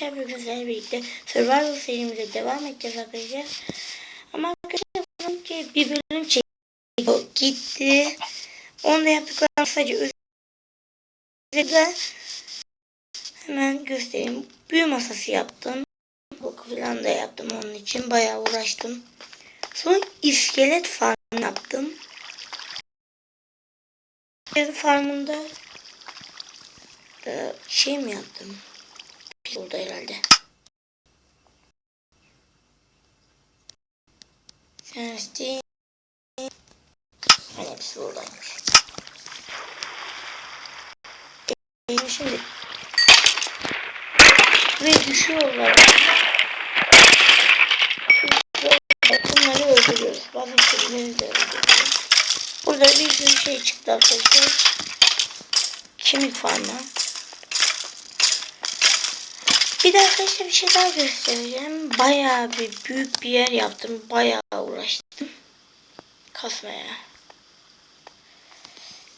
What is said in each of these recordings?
bugün sizlerle birlikte Survival serimize devam edeceğiz arkadaşlar. Ama arkadaşlar ki bir bölüm çekiyor. Gitti. Onu da yaptıklarım sadece özelde hemen göstereyim. Büyü masası yaptım. Boku falan da yaptım onun için. Bayağı uğraştım. Sonra iskelet farm yaptım. İskelet farmında şey mi yaptım? Oldu herhalde. Sensin. Hani hepsi buradaymış. Benim şimdi ve düşüyorlar. Bunları öldürüyoruz. Bazı şeyleri de öldürüyoruz. Burada bir sürü şey çıktı arkadaşlar. Kemik farmı. Bir de arkadaşlar bir şey daha göstereceğim. Bayağı bir büyük bir yer yaptım. Bayağı uğraştım. Kasmaya.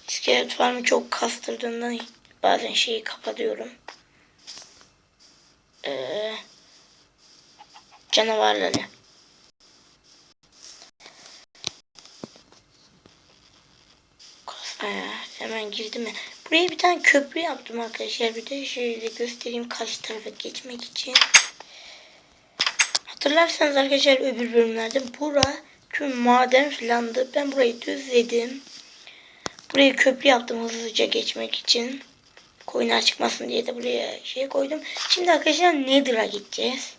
İskelet farmı çok kastırdığından bazen şeyi kapatıyorum. Ee, canavarları. Kasmaya hemen girdim? Buraya bir tane köprü yaptım arkadaşlar. Bir de şöyle göstereyim karşı tarafa geçmek için. Hatırlarsanız arkadaşlar öbür bölümlerde bura tüm maden filandı. Ben burayı düzledim. Buraya köprü yaptım hızlıca geçmek için. Koyunlar çıkmasın diye de buraya şey koydum. Şimdi arkadaşlar Nether'a gideceğiz.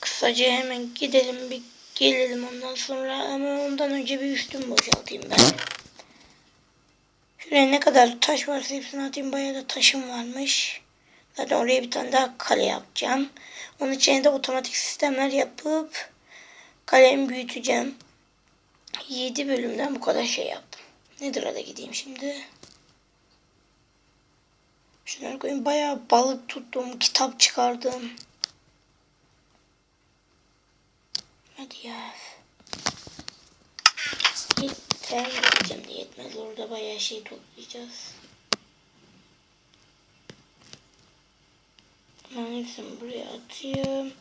Kısaca hemen gidelim bir gelelim ondan sonra ama ondan önce bir üstüm boşaltayım ben. Şuraya ne kadar taş varsa hepsini atayım. Bayağı da taşım varmış. Zaten oraya bir tane daha kale yapacağım. Onun için de otomatik sistemler yapıp kalemi büyüteceğim. 7 bölümden bu kadar şey yaptım. Nedir da gideyim şimdi. Şunları koyayım. Bayağı balık tuttum. Kitap çıkardım. Hadi ya. Yeter diyeceğim de yetmez. Orada bayağı şey toplayacağız. Ben hepsini buraya atayım.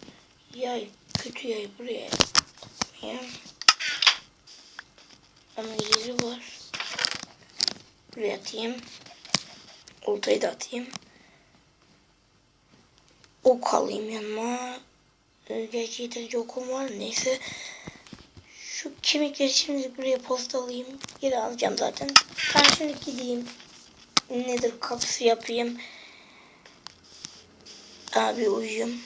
Yay, kötü yay buraya atmayayım. Ama yeri var. Buraya atayım. Oltayı da atayım. Ok alayım yanıma. Ee, Gerçi yeterince okum var. Neyse. Kemikleri şimdi buraya postalayayım. Geri alacağım zaten. Ben şimdi gideyim. Nedir kapısı yapayım. Abi uyuyayım.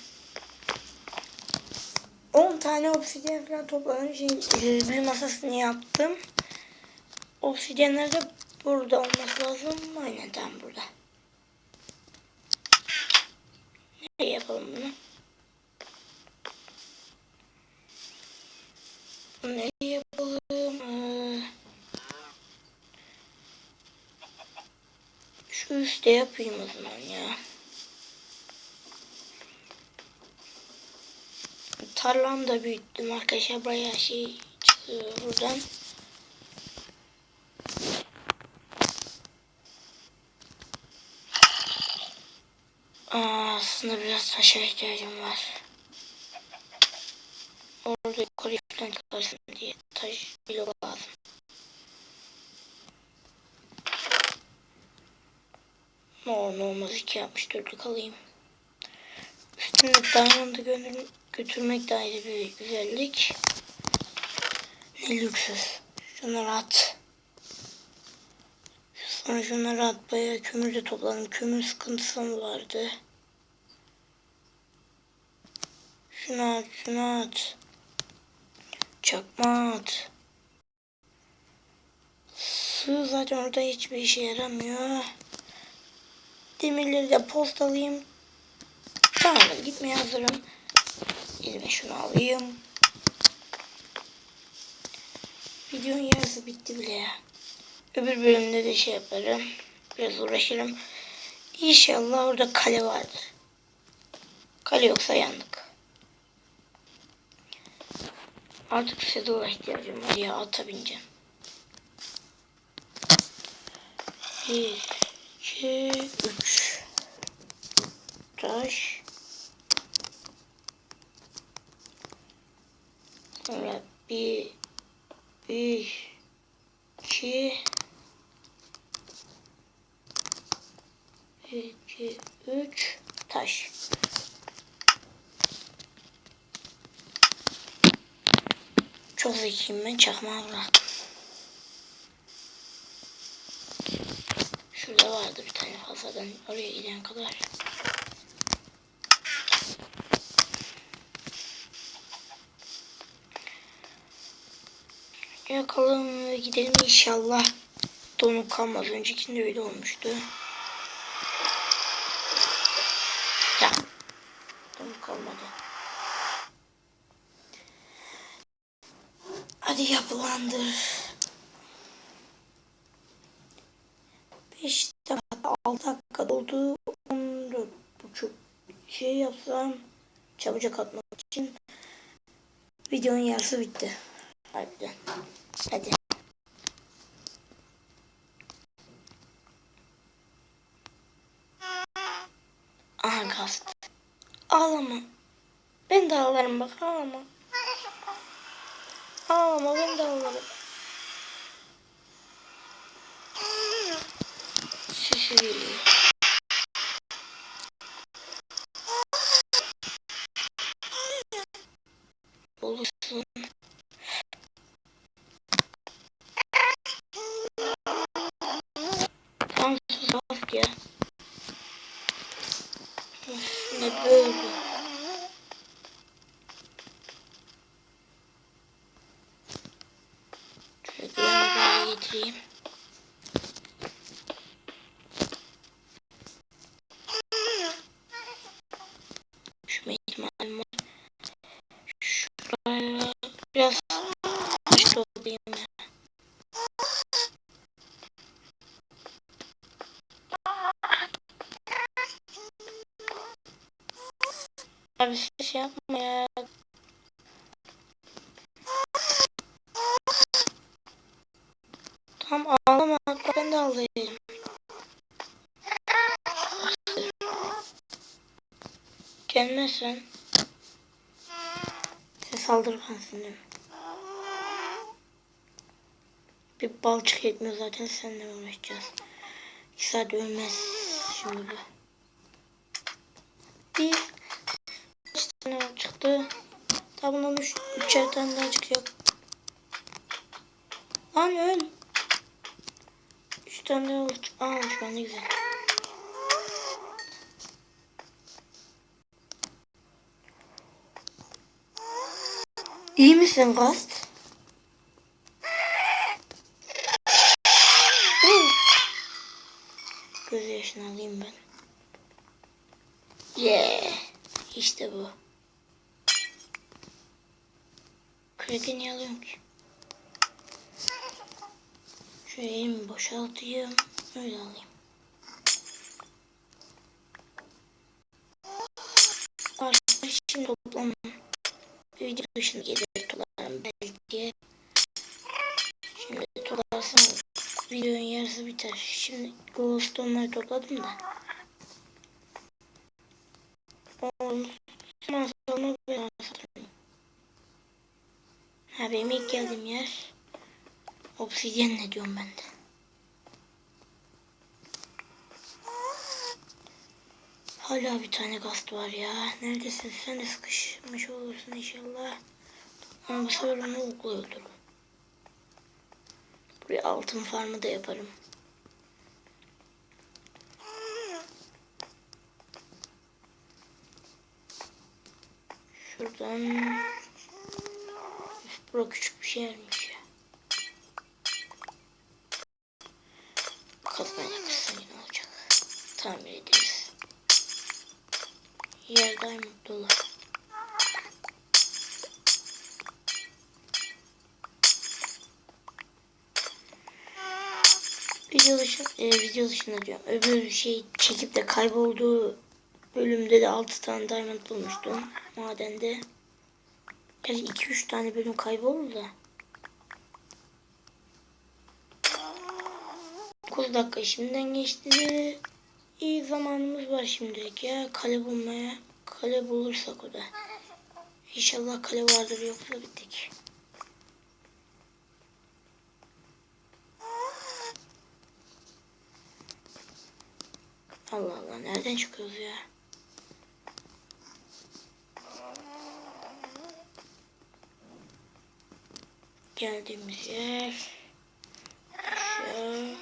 10 tane obsidyen falan topladım. Şimdi e, bir masasını yaptım. Obsidyenler de burada olması lazım. Aynen tam burada. Nereye yapalım bunu? Nereye yapalım? Ee, Şu üstte yapayım o zaman ya. Tarlam da büyüttüm arkadaşlar. Bayağı şey çıkıyor buradan. Aa, aslında biraz taşa ihtiyacım var. Orada falan çıkarsın diye taş blok lazım. Ne olmaz iki yapmış dörtlük alayım. Üstünde diamond'ı götürmek de ayrı bir güzellik. Ne lüksüz. Şunları at. Sonra şunları at. Bayağı kömür de topladım. Kömür sıkıntısı mı vardı? Şunu at, şunu at. Çakma at. Su zaten orada hiçbir işe yaramıyor. Demirleri de postalayayım. Tamam gitmeye hazırım. Elime şunu alayım. Videonun yarısı bitti bile ya. Öbür bölümde de şey yaparım. Biraz uğraşırım. İnşallah orada kale vardır. Kale yoksa yandık. Artık sedula ihtiyacım var ya ata bineceğim. Bir, iki, üç. taş. Sonra bir, bir, iki, bir, iki, üç taş. Çok zekiyim ben çakmağı bıraktım. Şurada vardı bir tane fazladan oraya giden kadar. Yakalım ve gidelim inşallah. Donuk kalmaz. Öncekinde öyle olmuştu. Ya. Donuk kalmadı. Hadi yapılandır. 5 dakika 6 dakika doldu. 14 buçuk şey yapsam çabucak atmak için videonun yarısı bitti. Harbiden. Hadi. Aha gaz. Ağlama. Ben de ağlarım bak ağlama. Ağlama ben de ağlarım. Sesi geliyor. Olursun. Tam sus bak ya. Of, Ne böyle? Şöyle güvenli getireyim. Şu ihtimalim var. Şuraya biraz ya. Abi ses yapma ya. Tamam ağlama. Ben de ağlayayım. Gelmezsen size saldırgansın Bir balçık etmiyor zaten seninle uğraşacağız. İki saat ölmez şimdi. Bir kaç tane çıktı? Daha bundan üç, üçer tane daha çıkacak. Lan öl. Üç tane daha olmuş. Aa olmuş ben ne güzel. İyi misin? Hı. Göz yaşını alayım ben. Yeah. İşte bu. Kredi niye alıyorum ki? Elimi boşaltayım. Öyle alayım. Artık şimdi toplamam. Video dışında gelir toplarım belki. Şimdi toplarsam videonun yarısı biter. Şimdi glowstone'ları topladım da. Ondan sonra ben satayım. Ha benim ilk geldiğim yer obsidyen ne diyorum ben de. Hala bir tane gast var ya. Neredesin? Sen de sıkışmış olursun inşallah. Ama bu sefer onu öldürürüm. Buraya altın farmı da yaparım. Şuradan... Bura küçük bir şeymiş ya. Kazmayla kısa yine olacak. Tamir ederiz. Yer diamond dolu. Video dışı, e, video dışında diyorum. Öbür şey çekip de kaybolduğu bölümde de 6 tane diamond bulmuştum. Madende. Yani 2-3 tane bölüm kayboldu da. 9 dakika şimdiden geçti. İyi zamanımız var şimdilik ya. Kale bulmaya. Kale bulursak o da. İnşallah kale vardır yoksa bittik. Allah Allah nereden çıkıyoruz ya? Geldiğimiz yer. Aşağı.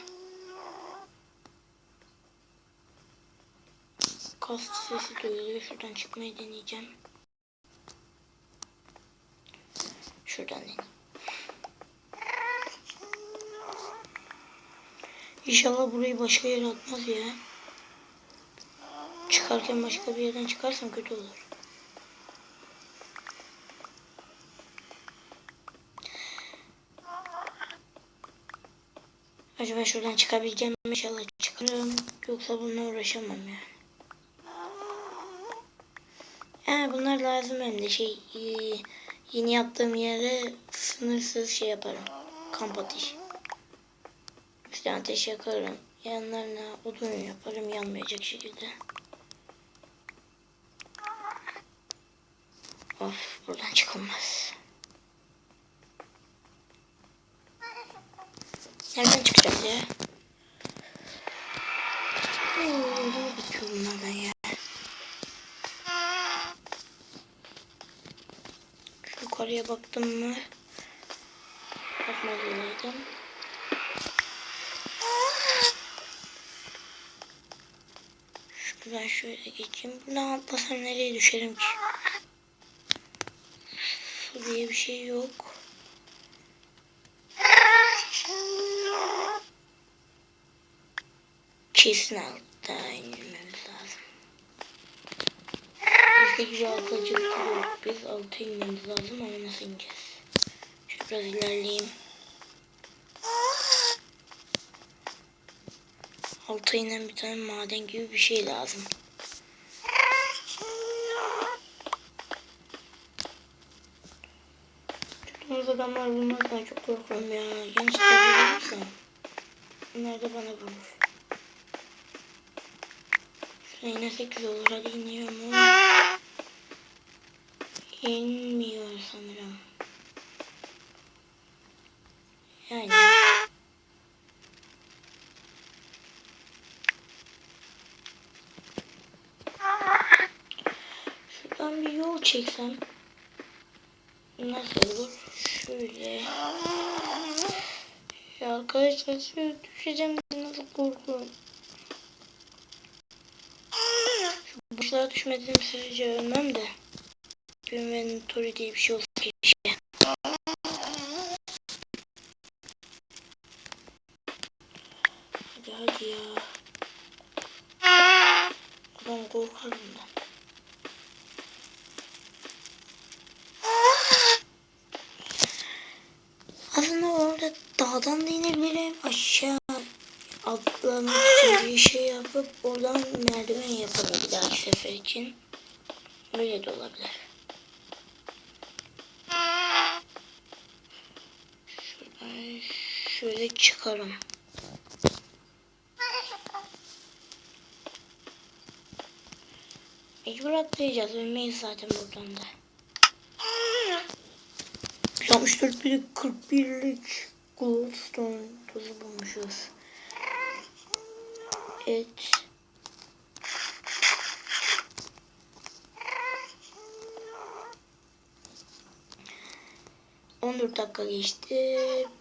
Kast sesi duyuluyor. Şuradan çıkmayı deneyeceğim. Şuradan deneyeyim. İnşallah burayı başka yere atmaz ya. Çıkarken başka bir yerden çıkarsam kötü olur. Acaba şuradan çıkabileceğim mi? İnşallah çıkarım. Yoksa bununla uğraşamam yani. Yani bunlar lazım hem de şey e, yeni yaptığım yere sınırsız şey yaparım. Kamp ateşi. Üstüne ateş yakarım. Yanlarına odun yaparım yanmayacak şekilde. Of buradan çıkılmaz. Nereden çıkacağız ya? Oo, ne bakıyor bunlardan ya? Şu yukarıya baktım mı? Bakmalıydım. Şuradan şöyle geçeyim. Buradan atlasam nereye düşerim ki? Su diye bir şey yok. Kesin altta inmemiz. Bizde bir yok. Biz alta inmemiz lazım ama nasıl ineceğiz? Şöyle biraz ilerleyeyim. Alta inen bir tane maden gibi bir şey lazım. Tuttuğumuz adamlar bulmaktan çok korkuyorum ya. Yanlışlıkla bulursam. Bunlar da bana vurur. Şuraya inersek güzel olur. Hadi iniyor mu? İnmiyor sanırım. Yani. Şuradan bir yol çeksem. Nasıl olur? Şöyle. Ya arkadaşlar şöyle düşeceğim nasıl korkuyorum. Şu boşluğa düşmediğim sürece ölmem de. Inventory diye bir şey olsa keşke. Hadi hadi ya. Ulan korkarım ben. Aslında orada dağdan da inebilirim. Aşağı atlamak için bir şey yapıp oradan merdiven yaparım bir dahaki sefer için. Öyle de olabilir. Şöyle çıkarım. Mecbur atlayacağız. Ölmeyiz zaten buradan da. 64 bir 41'lik Goldstone tozu bulmuşuz. Evet. ...14 dakika geçti.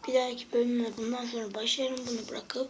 Bir dahaki bölümde bundan sonra başlarım bunu bırakıp...